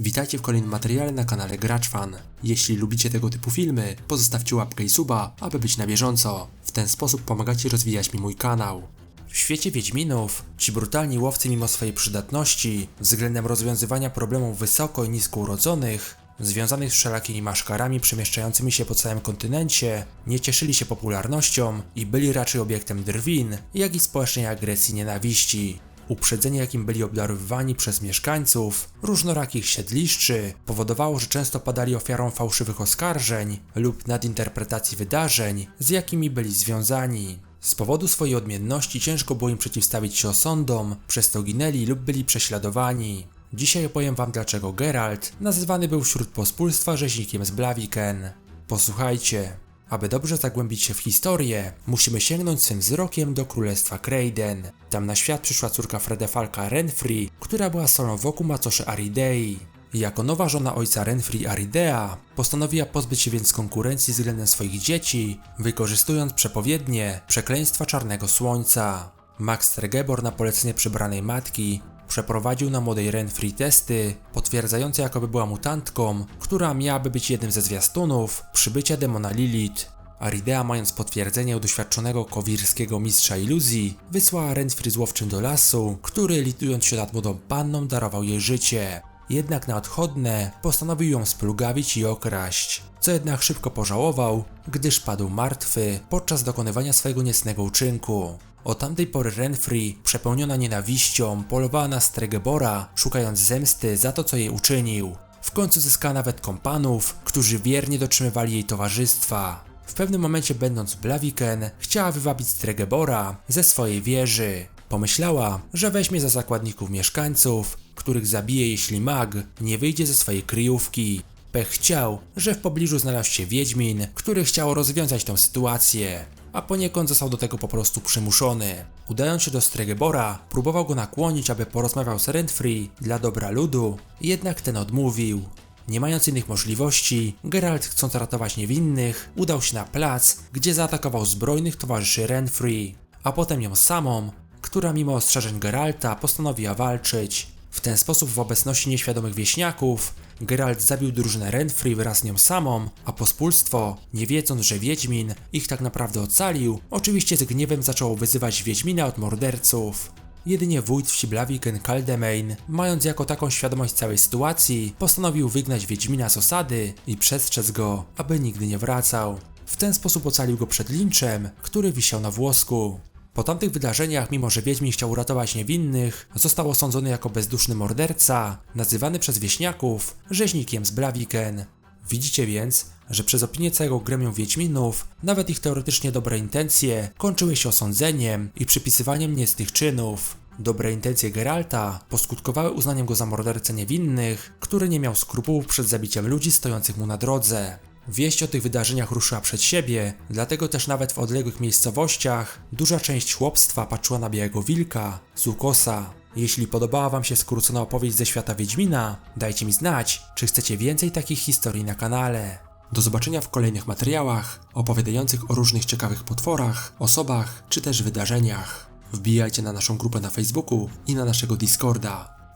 Witajcie w kolejnym materiale na kanale GraczFan. Jeśli lubicie tego typu filmy, pozostawcie łapkę i suba, aby być na bieżąco. W ten sposób pomagacie rozwijać mi mój kanał. W świecie Wiedźminów, ci brutalni łowcy mimo swojej przydatności względem rozwiązywania problemów wysoko i nisko urodzonych, związanych z wszelakimi maszkarami przemieszczającymi się po całym kontynencie, nie cieszyli się popularnością i byli raczej obiektem drwin, jak i społecznej agresji nienawiści. Uprzedzenie, jakim byli obdarowywani przez mieszkańców różnorakich siedliszczy, powodowało, że często padali ofiarą fałszywych oskarżeń lub nadinterpretacji wydarzeń, z jakimi byli związani. Z powodu swojej odmienności ciężko było im przeciwstawić się osądom, przez to ginęli lub byli prześladowani. Dzisiaj opowiem wam dlaczego Geralt nazywany był wśród pospólstwa rzeźnikiem z Blaviken. Posłuchajcie. Aby dobrze zagłębić się w historię, musimy sięgnąć swym wzrokiem do królestwa Kreiden. Tam na świat przyszła córka Fredefalka Renfri, która była solą wokół macoszy Aridei. Jako nowa żona ojca Renfri Aridea, postanowiła pozbyć się więc konkurencji względem swoich dzieci, wykorzystując przepowiednie przekleństwa czarnego słońca. Max Tregebor na polecenie przybranej matki przeprowadził na młodej Renfri testy, potwierdzające jakoby była mutantką, która miałaby być jednym ze zwiastunów przybycia demona Lilith. Aridea, mając potwierdzenie od doświadczonego kowirskiego mistrza iluzji, wysłała Renfri złowczym do lasu, który litując się nad młodą panną darował jej życie. Jednak na odchodne postanowił ją splugawić i okraść, co jednak szybko pożałował, gdyż padł martwy podczas dokonywania swojego niecnego uczynku. Od tamtej pory Renfri, przepełniona nienawiścią, polowała na Stregebora, szukając zemsty za to, co jej uczynił. W końcu zyskała nawet kompanów, którzy wiernie dotrzymywali jej towarzystwa. W pewnym momencie, będąc Blaviken, chciała wywabić Stregebora ze swojej wieży. Pomyślała, że weźmie za zakładników mieszkańców, których zabije jeśli mag nie wyjdzie ze swojej kryjówki. Pech chciał, że w pobliżu znalazł się Wiedźmin, który chciał rozwiązać tę sytuację a poniekąd został do tego po prostu przymuszony. Udając się do Stregebora, próbował go nakłonić, aby porozmawiał z Renfri dla dobra ludu, jednak ten odmówił. Nie mając innych możliwości, Geralt, chcąc ratować niewinnych, udał się na plac, gdzie zaatakował zbrojnych towarzyszy Renfri, a potem ją samą, która mimo ostrzeżeń Geralta postanowiła walczyć. W ten sposób w obecności nieświadomych wieśniaków Geralt zabił drużynę Renfri wraz z nią samą, a pospólstwo, nie wiedząc, że Wiedźmin ich tak naprawdę ocalił, oczywiście z gniewem zaczęło wyzywać Wiedźmina od morderców. Jedynie wójt wsi Blaviken Kaldemain, mając jako taką świadomość całej sytuacji, postanowił wygnać Wiedźmina z osady i przestrzec go, aby nigdy nie wracał. W ten sposób ocalił go przed linczem, który wisiał na włosku. Po tamtych wydarzeniach, mimo że Wiedźmin chciał uratować niewinnych, został osądzony jako bezduszny morderca, nazywany przez wieśniaków rzeźnikiem z Blaviken. Widzicie więc, że przez opinię całego gremium Wiedźminów, nawet ich teoretycznie dobre intencje kończyły się osądzeniem i przypisywaniem niecnych czynów. Dobre intencje Geralta poskutkowały uznaniem go za mordercę niewinnych, który nie miał skrupułów przed zabiciem ludzi stojących mu na drodze. Wieść o tych wydarzeniach ruszyła przed siebie, dlatego też nawet w odległych miejscowościach duża część chłopstwa patrzyła na Białego Wilka z ukosa. Jeśli podobała Wam się skrócona opowieść ze świata Wiedźmina, dajcie mi znać, czy chcecie więcej takich historii na kanale. Do zobaczenia w kolejnych materiałach opowiadających o różnych ciekawych potworach, osobach czy też wydarzeniach. Wbijajcie na naszą grupę na Facebooku i na naszego Discorda.